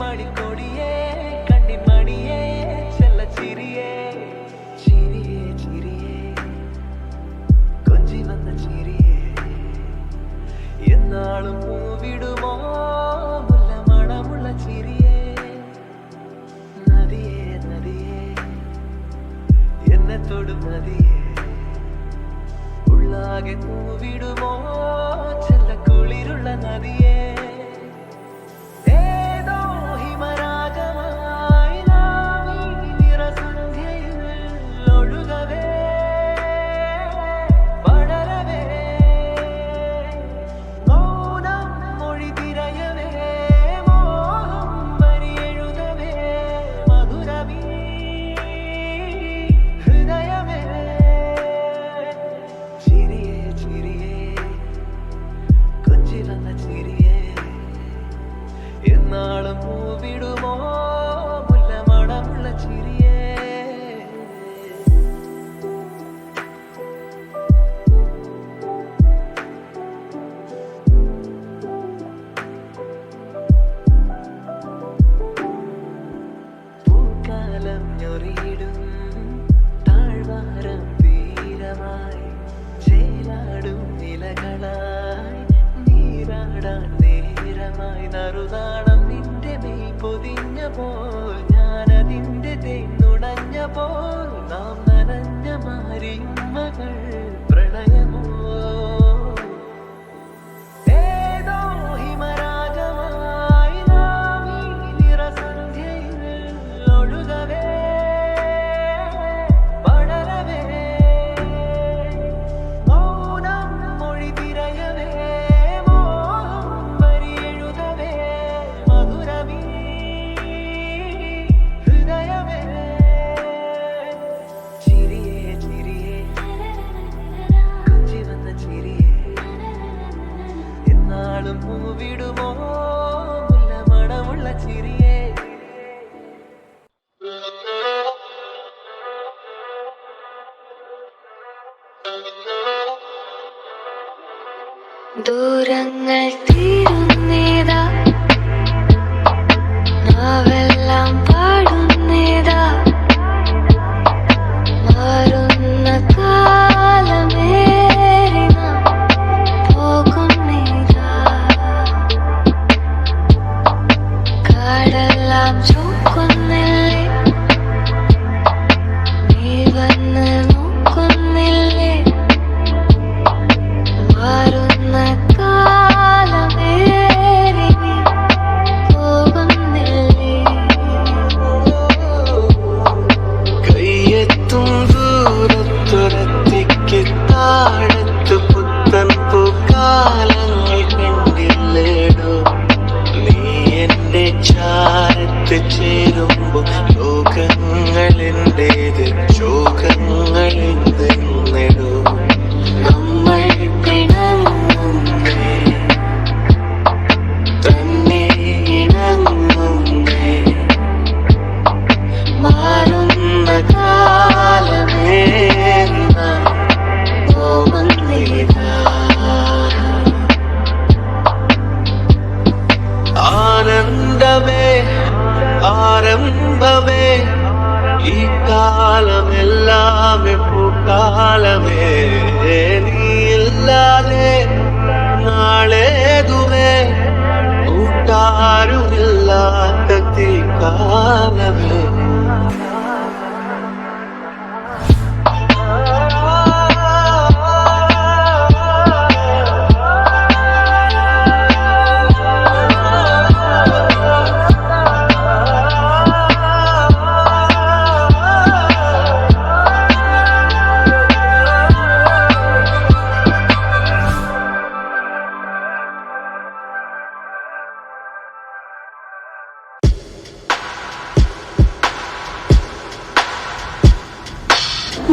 മണിക്കൊടിയേ കണ്ണിമണിയേ ചെല്ല ചിരിയേ. ചിരിയേ ചിരിയേ. കൊഞ്ചി വന്ന ചിരിയേ. എന്നാളും പൂവിടുമോ? മുല്ല മണമുള്ള ചിരിയേ. നദിയേ നദിയേ. എന്നെ തൊടും നദിയേ. ഉള്ളാകെ പൂവിടുമോ? നാളും പൂവിടുമോ മുല്ല മണമുള്ള ദൂരങ്ങൾ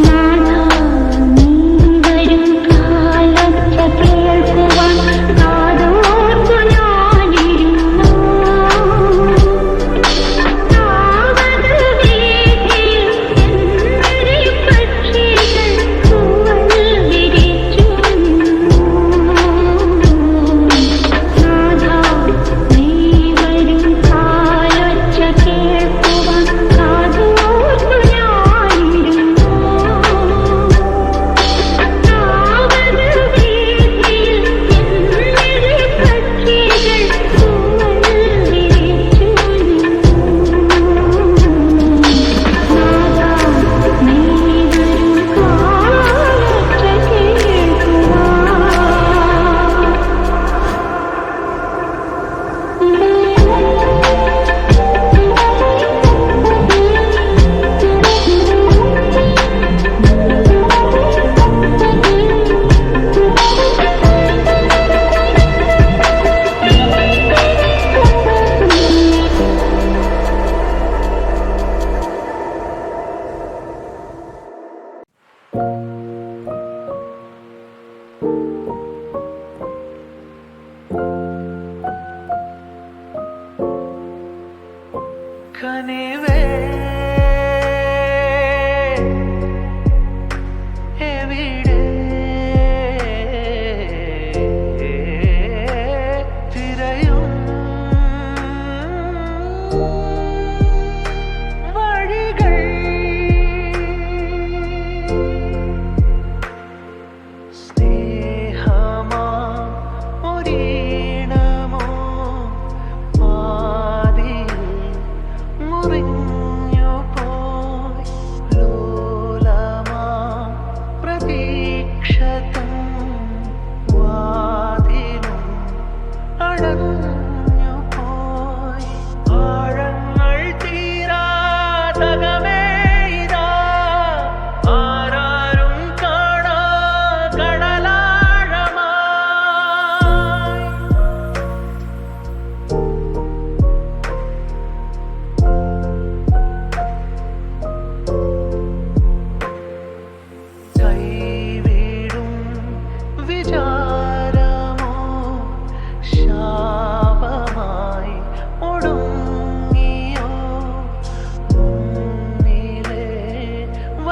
Not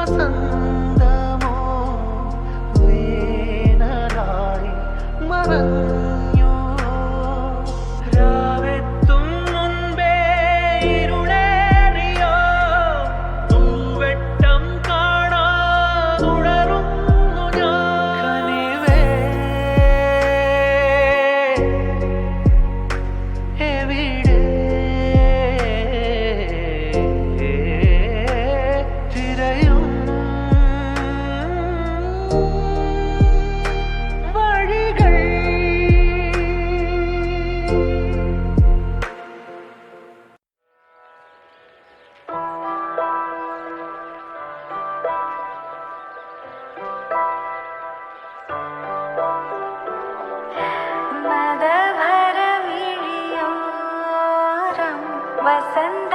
嗯 வசந்த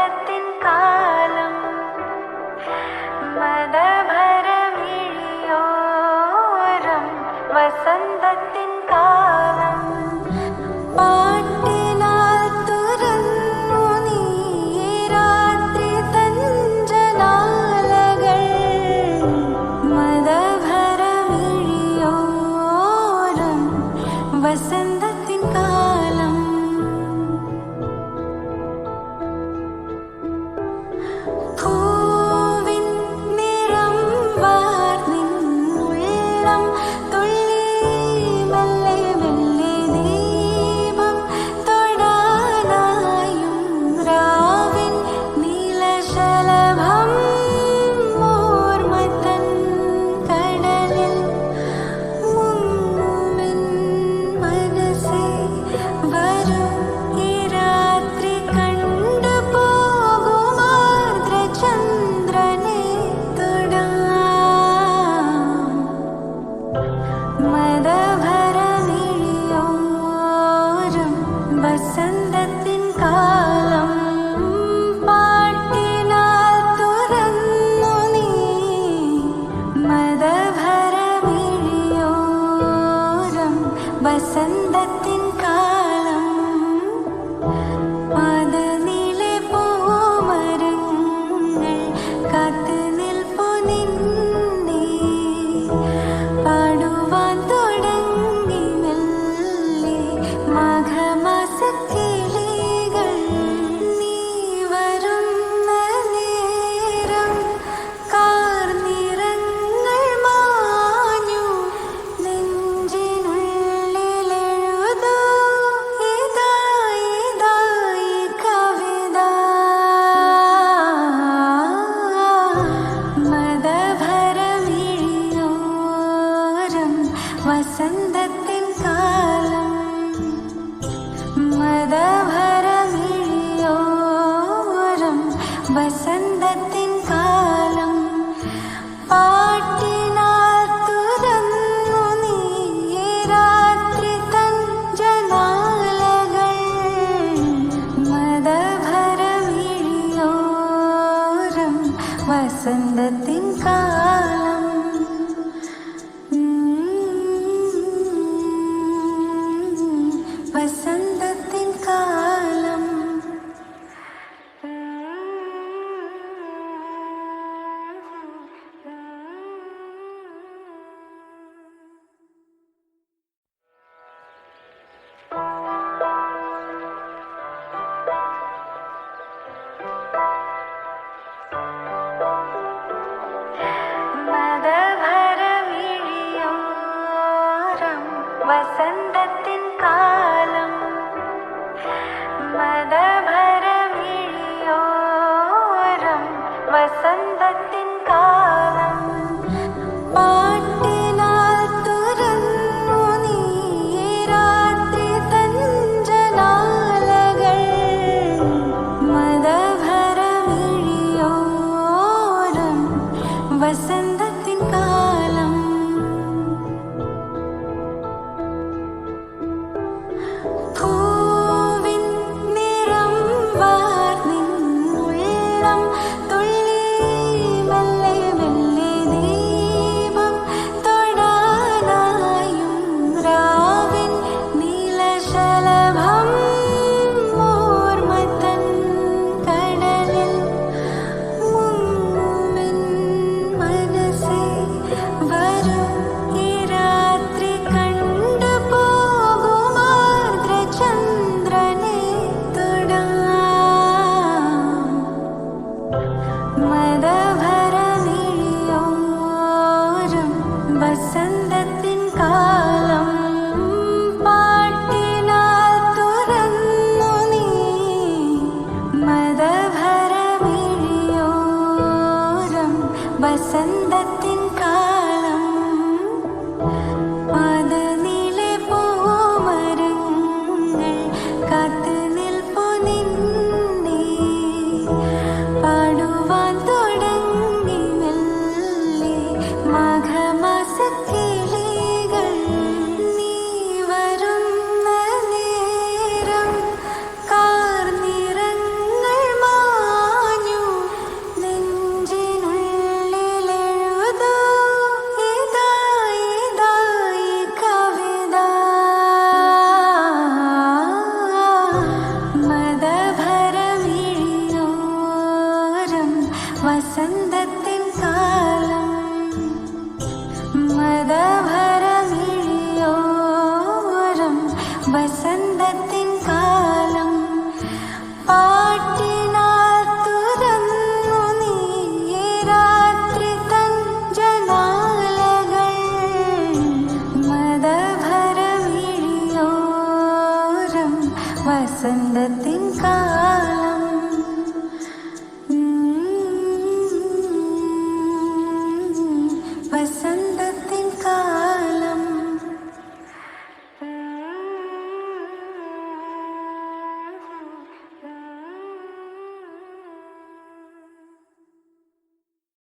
வசந்தத்தின்